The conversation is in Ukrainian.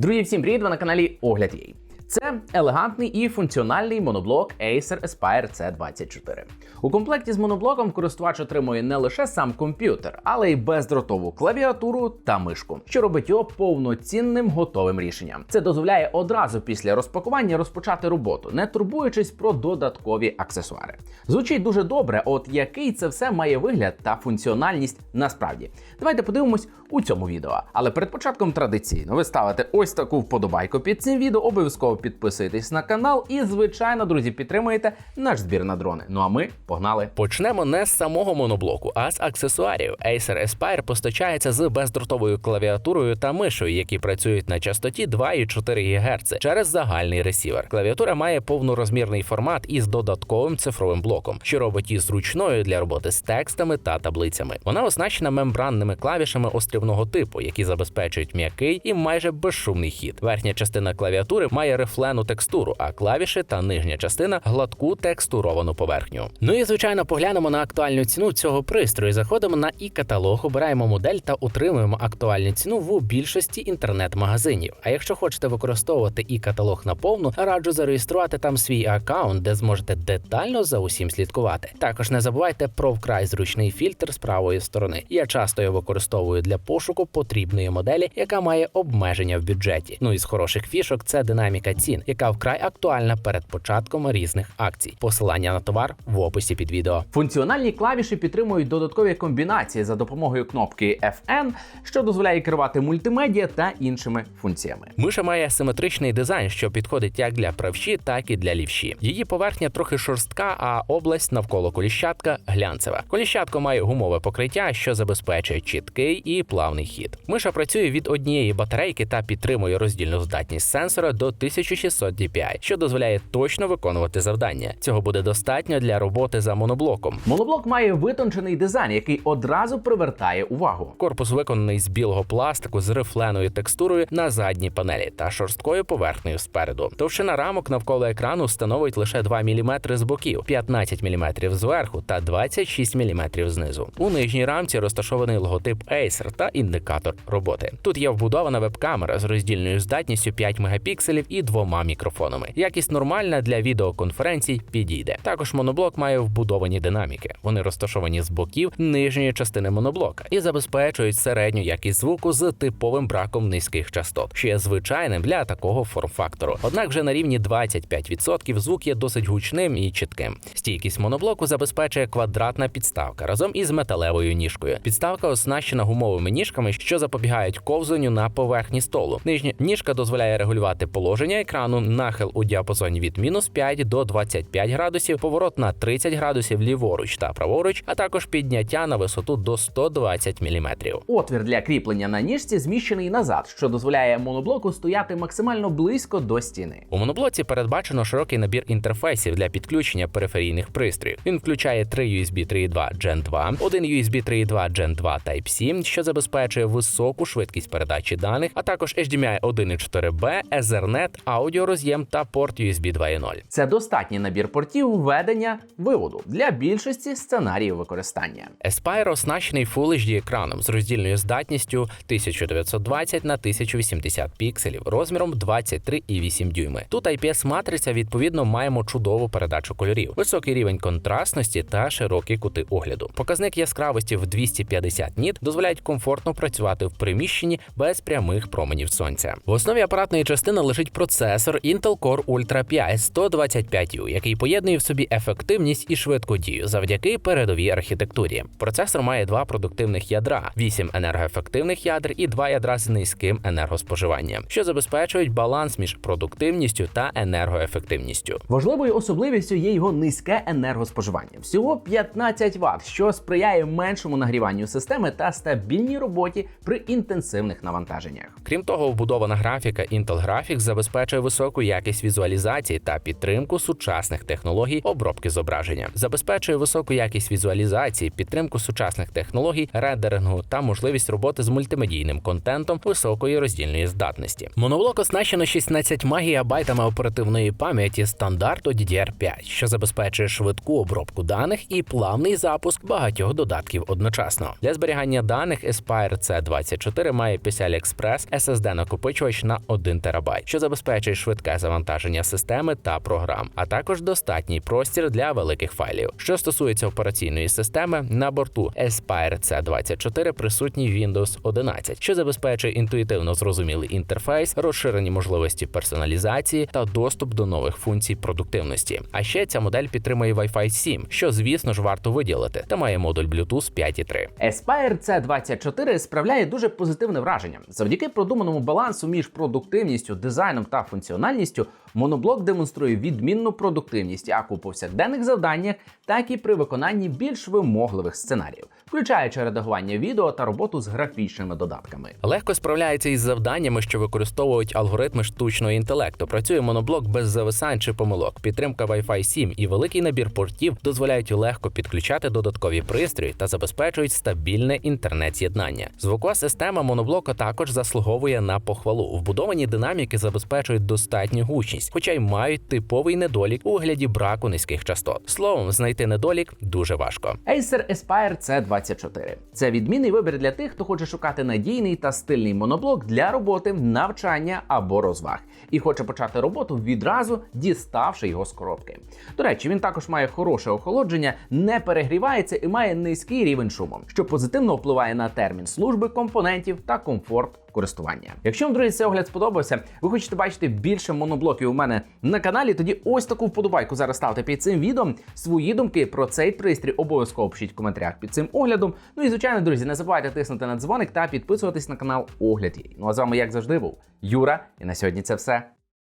Друзі, всім привіт! Ви на каналі Огляд Єй. Це елегантний і функціональний моноблок Acer Aspire C24. У комплекті з моноблоком користувач отримує не лише сам комп'ютер, але й бездротову клавіатуру та мишку, що робить його повноцінним готовим рішенням. Це дозволяє одразу після розпакування розпочати роботу, не турбуючись про додаткові аксесуари. Звучить дуже добре, от який це все має вигляд та функціональність насправді. Давайте подивимось у цьому відео. Але перед початком традиційно ви ставите ось таку вподобайку під цим відео, обов'язково підписуєтесь на канал і, звичайно, друзі, підтримуєте наш збір на дрони. Ну а ми погнали. Почнемо не з самого моноблоку, а з аксесуарів. Acer Aspire постачається з бездротовою клавіатурою та мишою, які працюють на частоті 2,4 ГГц через загальний ресівер. Клавіатура має повнорозмірний формат із додатковим цифровим блоком, що робить її зручною для роботи з текстами та таблицями. Вона оснащена мембранними клавішами острівного типу, які забезпечують м'який і майже безшумний хід. Верхня частина клавіатури має рифлену текстуру, а клавіші та нижня частина гладку текстуровану поверхню. Ну і звичайно, поглянемо на актуальну ціну цього пристрою. Заходимо на і-каталог, обираємо модель та отримуємо актуальну ціну в більшості інтернет-магазинів. А якщо хочете використовувати і-каталог наповну, раджу зареєструвати там свій аккаунт, де зможете детально за усім слідкувати. Також не забувайте про вкрай зручний фільтр з правої сторони. Я часто його використовую для пошуку потрібної моделі, яка має обмеження в бюджеті. Ну і з хороших фішок це динаміка цін, яка вкрай актуальна перед початком різних акцій. Посилання на товар в описі під відео. Функціональні клавіші підтримують додаткові комбінації за допомогою кнопки FN, що дозволяє керувати мультимедіа та іншими функціями. Миша має симетричний дизайн, що підходить як для правші, так і для лівші. Її поверхня трохи шорстка, а область навколо коліщатка глянцева. Коліщатко має гумове покриття, що забезпечує чіткий і плавний хід. Миша працює від однієї батарейки та підтримує роздільну здатність сенсора до 1600 dpi, що дозволяє точно виконувати завдання. Цього буде достатньо для роботи за моноблоком. Моноблок має витончений дизайн, який одразу привертає увагу. Корпус виконаний з білого пластику з рифленою текстурою на задній панелі та шорсткою поверхнею спереду. Товщина рамок навколо екрану становить лише 2 мм з боків, 15 мм зверху та 26 мм знизу. У нижній рамці розташований логотип Acer та індикатор роботи. Тут є вбудована веб-камера з роздільною здатністю 5 мегапікселів і двома мікрофонами. Якість нормальна для відеоконференцій підійде. Також моноблок має вбудовані динаміки. Вони розташовані з боків нижньої частини моноблока і забезпечують середню якість звуку з типовим браком низьких частот, що є звичайним для такого форм-фактору. Однак вже на рівні 25% звук є досить гучним і чітким. Стійкість моноблоку забезпечує квадратна підставка разом із металевою ніжкою. Підставка оснащена гумовими ніжками, що запобігають ковзанню на поверхні столу. Нижня ніжка дозволяє регулювати положення екрану, нахил у діапазоні від мінус 5 до 25 градусів, поворот на 30 градусів ліворуч та праворуч, а також підняття на висоту до 120 мм. Отвір для кріплення на ніжці зміщений назад, що дозволяє моноблоку стояти максимально близько до стіни. У моноблоці передбачено широкий набір інтерфейсів для підключення периферійних пристроїв. Він включає три USB 3.2 Gen 2, один USB 3.2 Gen 2 Type-C, що забезпечує високу швидкість передачі даних, а також HDMI 1.4B, Ethernet, аудіороз'єм та порт USB 2.0. Це достатній набір портів введення виводу для більшості сценаріїв використання. Aspire оснащений Full HD екраном з роздільною здатністю 1920 на 1080 пікселів розміром 23,8 дюйми. Тут IPS-матриця, відповідно, маємо чудову передачу кольорів, високий рівень контрастності та широкі кути огляду. Показник яскравості в 250 ніт дозволяють комфортно працювати в приміщенні без прямих променів сонця. В основі апаратної частини лежить процесор Intel Core Ultra 5 125U, який поєднує в собі ефективність і швидку дію завдяки передовій архітектурі. Процесор має два продуктивних ядра, 8 енергоефективних ядер і два ядра з низьким енергоспоживанням, що забезпечують баланс між продуктивністю та енергоефективністю. Важливою особливістю є його низьке енергоспоживання всього 15 Вт, що сприяє меншому нагріванню системи та стабільній роботі при інтенсивних навантаженнях. Крім того, вбудована графіка Intel Graphics забезпечує забезпечує високу якість візуалізації та підтримку сучасних технологій обробки зображення, забезпечує високу якість візуалізації, підтримку сучасних технологій рендерингу та можливість роботи з мультимедійним контентом високої роздільної здатності. Моноблок оснащено 16 гігабайтами оперативної пам'яті стандарту DDR5, що забезпечує швидку обробку даних і плавний запуск багатьох додатків одночасно. Для зберігання даних Aspire C24 має PCI Express SSD накопичувач на 1 ТБ, що забезпечує швидке завантаження системи та програм, а також достатній простір для великих файлів. Що стосується операційної системи, на борту Aspire C24 присутній Windows 11, що забезпечує інтуїтивно зрозумілий інтерфейс, розширені можливості персоналізації та доступ до нових функцій продуктивності. А ще ця модель підтримує Wi-Fi 7, що звісно ж варто виділити, та має модуль Bluetooth 5.3. Aspire C24 справляє дуже позитивне враження. Завдяки продуманому балансу між продуктивністю, дизайном та функціональністю, моноблок демонструє відмінну продуктивність як у повсякденних завданнях, так і при виконанні більш вимогливих сценаріїв, включаючи редагування відео та роботу з графічними додатками. Легко справляється із завданнями, що використовують алгоритми штучного інтелекту. Працює моноблок без зависань чи помилок. Підтримка Wi-Fi 7 і великий набір портів дозволяють легко підключати додаткові пристрої та забезпечують стабільне інтернет-з'єднання. Звукова система моноблока також заслуговує на похвалу. Вбудовані динаміки забезпечують достатню гучність, хоча й мають типовий недолік у вигляді браку низьких частот. Словом, знайти недолік дуже важко. Acer Aspire C24 – це відмінний вибір для тих, хто хоче шукати надійний та стильний моноблок для роботи, навчання або розваг, і хоче почати роботу відразу діставши його з коробки. До речі, він також має хороше охолодження, не перегрівається і має низький рівень шуму, що позитивно впливає на термін служби компонентів та комфорт користування. Якщо вам друзі цей огляд сподобався, ви хочете бачити більше моноблоків у мене на каналі, тоді ось таку вподобайку зараз ставте під цим відео. Свої думки про цей пристрій обов'язково пишіть в коментарях під цим оглядом. Ну і звичайно, друзі, не забувайте тиснути на дзвоник та підписуватись на канал Огляд. Ну а з вами, як завжди, був Юра. І на сьогодні це все.